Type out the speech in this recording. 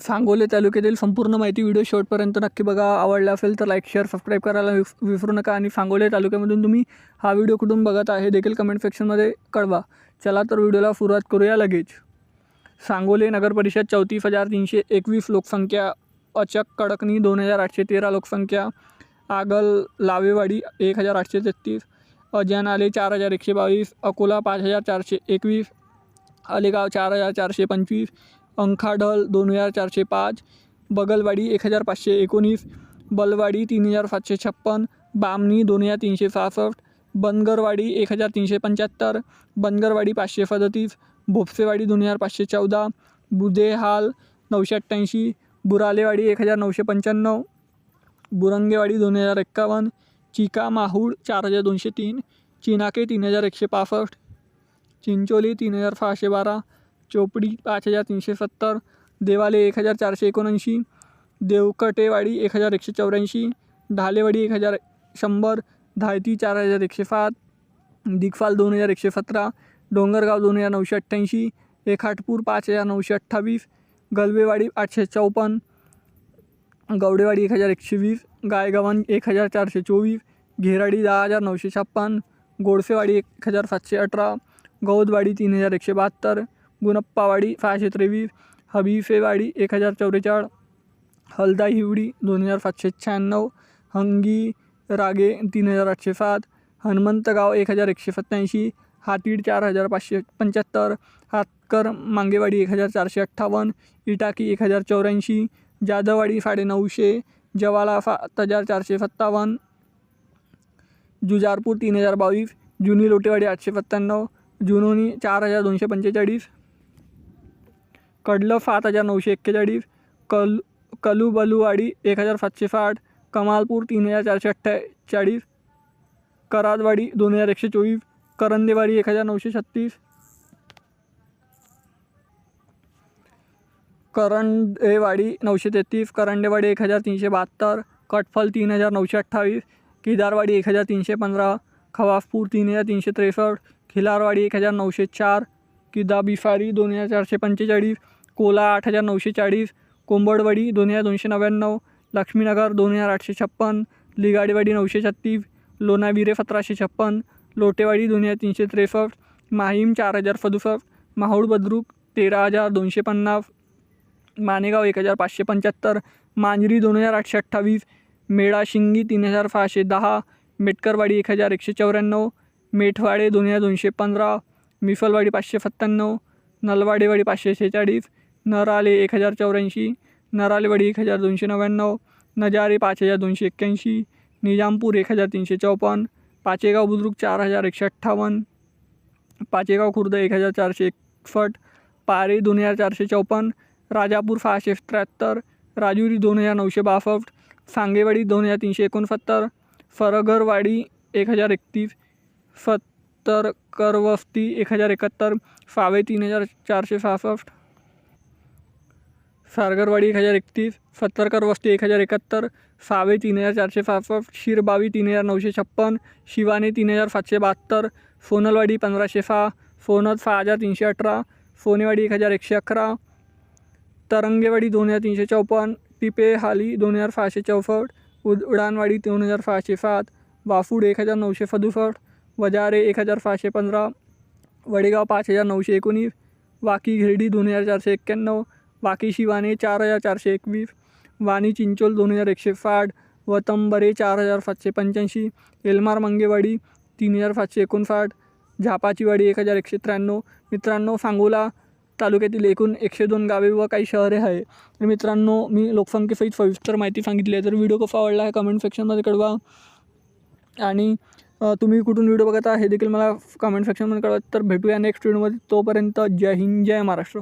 सांगोले तालुक्यातील संपूर्ण माहिती व्हिडिओ शेवटपर्यंत नक्की बघा. आवडला असेल तर लाईक शेअर सबस्क्राईब करायला विस विसरू नका आणि सांगोले तालुक्यामधून तुम्ही हा व्हिडिओ कुठून बघत आहे देखील कमेंट सेक्शनमध्ये कळवा. चला तर व्हिडिओला सुरुवात करूया लगेच. सांगोले नगर परिषद चौतीस हजार तीनशे एकवीस लोकसंख्या अचक कडकणी दोन हजार आठशे तेरा लोकसंख्या आगल लावेवाडी एक हजार आठशे तेहतीस अजयान आले चार हजार एकशे बावीस अकोला पाच हजार चारशे एकवीस अलेगाव चार हजार चारशे पंचवीस अंखाडल दोन हजार चारशे पाच बगलवाडी एक हजार पाचशे एकोणीस बलवाडी तीन हजार सातशे छप्पन बामणी दोन हजार तीनशे सहासष्ट बनगरवाडी एक हजार तीनशे पंच्याहत्तर बनगरवाडी पाचशे सदतीस भोपसेवाडी दोन हजार पाचशे चौदा बुदेहाल नऊशे अठ्ठ्याऐंशी बुरालेवाडी एक हजार नऊशे पंच्याण्णव बुरंगेवाडी दोन हजार एक्कावन्न चिका माहूड चार हजार दोनशे तीन चिनाके तीन हजार एकशे पासष्ट चिंचोली तीन हजार सहाशे बारा चोपडी पाच हज़ार तीन तीनशे सत्तर, देवाले एक हज़ार चारशे एकोणऐंशी, देवकटेवाडी एक हज़ार एकशे चौऱ्याऐंशी, ढालेवाडी एक हज़ार शंभर, धायती चार हज़ार एकशे सात, दिगफाल दोन हज़ार एकशे सतरा, डोंगरगाव दोन हज़ार नऊशे अठ्ठ्याऐंशी, एखाटपूर पाच हज़ार नऊशे गलवेवाडी आठशे चौपन्न, गवडेवाडी एक हज़ार एकशे वीस, गायगव्हाण एक हज़ार चारशे चोवीस, घेराडी दहा हज़ार नऊशे छप्पन, गोडसेवाडी एक हज़ार सातशे अठरा गौदवाडी तीन हज़ार एकशे बहात्तर गुणप्पावाडी सहाशे त्रेवीस हबीफेवाडी एक हजार चौवेचाळ हलदा हिवडी दोन हजार सातशे शहाण्णव हंगी रागे तीन हजार आठशे सात हनुमंतगाव एक हजार एकशे सत्त्याऐंशी हातीड चार हजार पाचशे पंच्याहत्तर हातकर मांगेवाडी एक हजार चारशे अठ्ठावन्न इटाकी एक हजार चौऱ्याऐंशी जाधववाडी साडेनऊशे जवाला सात हजार चारशे सत्तावन्न जुजारपूर तीन हजार बावीस जुनी लोटेवाडी आठशे सत्त्याण्णव जुनोनी चार हजार दोनशे पंचेचाळीस कडलं सात हजार नऊशे एक्केचाळीस कल कलुबलुवाडी एक हजार सातशे साठ कमालपूर तीन हजार चारशे अठ्ठेचाळीस करादवाडी दोन हजार एकशे चोवीस करंदेवाडी एक हजार नऊशे छत्तीस करंडेवाडी नऊशे तेहतीस करंडेवाडी एक हजार तीनशे बहात्तर कटफल तीन हजार नऊशे अठ्ठावीस केदारवाडी एक हजार तीनशे पंधरा खवासपूर तीन हजार तीनशे त्रेसष्ट खिलारवाडी एक हजार नऊशे चार किदाबिफारी दोन हजार चारशे पंचेचाळीस कोला आठ हजार नऊशे चाळीस कोंबडवाडी दोन हजार दोनशे नव्याण्णव लक्ष्मीनगर दोन हजार आठशे छप्पन लिगाडेवाडी नऊशे छत्तीस लोणाविरे सतराशे छप्पन लोटेवाडी दोन हजार तीनशे त्रेसष्ट माहीम चार हजार सदुसष्ट माहूड बद्रुक तेरा हजार दोनशे पन्नास मानेगाव एक हजार पाचशे पंच्याहत्तर मांजरी दोन हजार आठशे अठ्ठावीस मेळाशिंगी तीन हजार सहाशे दहा मेटकरवाडी एक हजार एकशे चौऱ्याण्णव मेठवाडे दोन हजार दोनशे पंधरा मिसलवाडी पाचशे सत्त्याण्णव नलवाडेवाडी पाचशे शेहेचाळीस नराले एक हजार चौऱ्याऐंशी नरालेवाडी एक हजार दोनशे नव्याण्णव नजारे पाच हजार दोनशे एक्क्याऐंशी निजामपूर एक हजार तीनशे चौपन्न पाचेगाव बुद्रुक चार हजार एकशे अठ्ठावन्न पाचेगाव खुर्द एक हजार चारशे एकसष्ट पारे दोन हजार चारशे चौपन्न राजापूर सहाशे त्र्याहत्तर राजुरी दोन हजार नऊशे बासष्ट सांगेवाडी दोन हजार तीनशे एकोणसत्तर फरगरवाडी एक हजार एकतीस सत्तर करवस्ती एक हजार एकाहत्तर फावे तीन हजार चारशे सहासष्ट सारगरवाडी एक हजार एकतीस सत्तरकर वस्ती एक हजार एकाहत्तर सावे तीन हजार चारशे सहासष्ट शिरबावी तीन हजार नऊशे छप्पन शिवाने तीन हजार सातशे बहात्तर सोनलवाडी पंधराशे सहा सोनद सहा हजार तीनशे अठरा सोनेवाडी एक हजार एकशे अकरा तरंगेवाडी दोन हजार तीनशे चौपन्न टिपे हाली दोन हजार सहाशे चौसष्ट उद उडानवाडी दोन हजार सहाशे सात वाफूड एक हजार नऊशे सदुसष्ट वजारे एक हजार सहाशे पंधरा वडेगाव पाच हजार नऊशे एकोणीस वाकी घिरडी दोन हजार चारशे एक्क्याण्णव वाकी शिवाने चार हजार चारशे एकवीस वाणी चिंचोल दोन हजार एकशे साठ वतंबरे चार हजार सातशे पंच्याऐंशी एलमार मंगेवाडी तीन हजार सातशे एकोणसाठ झापाचीवाडी एक हजार एकशे त्र्याण्णव. मित्रांनो सांगोला तालुक्यातील एकूण एकशे दोन गावे व काही शहरे आहे. तर मित्रांनो मी लोकसंख्येसहित सविस्तर माहिती सांगितली आहे. तर व्हिडिओ कसा आवडला आहे कमेंट सेक्शनमध्ये कळवा. आणि तुम्ही कुठून व्हिडिओ बघत आहे हे देखील मला कमेंट सेक्शनमध्ये कळवा. तर भेटूया नेक्स्ट व्हिडिओमध्ये तोपर्यंत जय हिंद जय महाराष्ट्र.